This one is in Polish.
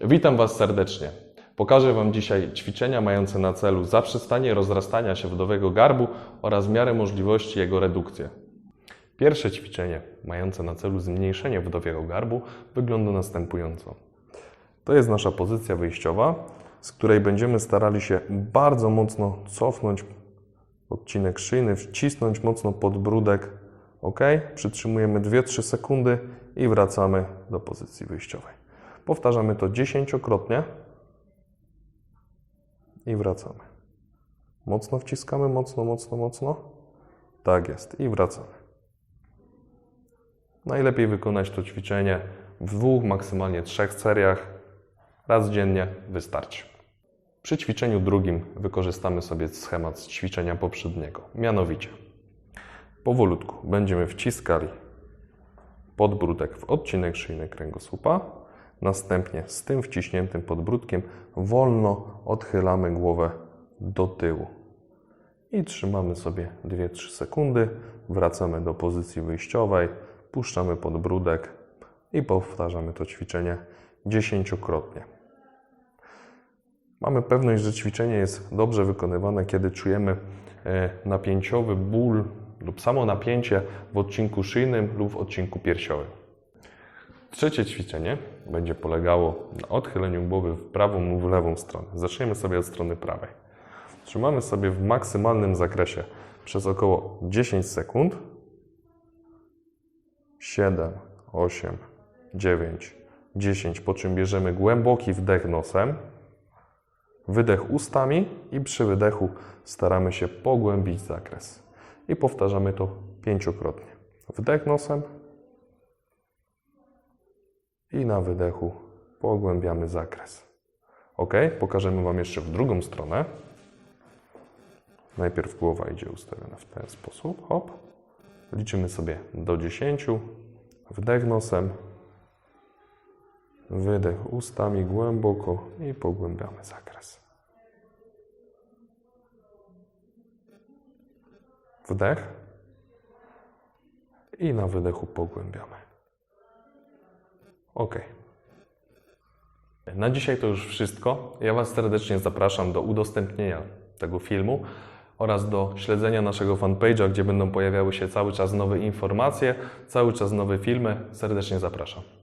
Witam Was serdecznie. Pokażę Wam dzisiaj ćwiczenia mające na celu zaprzestanie rozrastania się wdowego garbu oraz miarę możliwości jego redukcję. Pierwsze ćwiczenie, mające na celu zmniejszenie wdowiego garbu, wygląda następująco. To jest nasza pozycja wyjściowa, z której będziemy starali się bardzo mocno cofnąć odcinek szyjny, wcisnąć mocno podbródek. ok? Przytrzymujemy 2-3 sekundy i wracamy do pozycji wyjściowej. Powtarzamy to dziesięciokrotnie i wracamy. Mocno wciskamy, mocno, mocno, mocno. Tak jest i wracamy. Najlepiej wykonać to ćwiczenie w dwóch, maksymalnie trzech seriach. Raz dziennie wystarczy. Przy ćwiczeniu drugim wykorzystamy sobie schemat z ćwiczenia poprzedniego. Mianowicie, powolutku będziemy wciskali podbródek w odcinek szyjny kręgosłupa. Następnie z tym wciśniętym podbródkiem wolno odchylamy głowę do tyłu. I trzymamy sobie 2-3 sekundy. Wracamy do pozycji wyjściowej, puszczamy podbródek i powtarzamy to ćwiczenie dziesięciokrotnie. Mamy pewność, że ćwiczenie jest dobrze wykonywane, kiedy czujemy e, napięciowy ból lub samo napięcie w odcinku szyjnym lub w odcinku piersiowym. Trzecie ćwiczenie będzie polegało na odchyleniu głowy w prawą lub w lewą stronę. Zaczniemy sobie od strony prawej. Trzymamy sobie w maksymalnym zakresie przez około 10 sekund. 7, 8, 9, 10, po czym bierzemy głęboki wdech nosem, wydech ustami i przy wydechu staramy się pogłębić zakres. I powtarzamy to pięciokrotnie. Wdech nosem i na wydechu pogłębiamy zakres. Ok? Pokażemy Wam jeszcze w drugą stronę. Najpierw głowa idzie ustawiona w ten sposób. Hop. Liczymy sobie do 10. Wdech nosem. Wydech ustami głęboko i pogłębiamy zakres. Wdech. I na wydechu pogłębiamy. Ok. Na dzisiaj to już wszystko. Ja Was serdecznie zapraszam do udostępnienia tego filmu oraz do śledzenia naszego fanpage'a, gdzie będą pojawiały się cały czas nowe informacje, cały czas nowe filmy. Serdecznie zapraszam.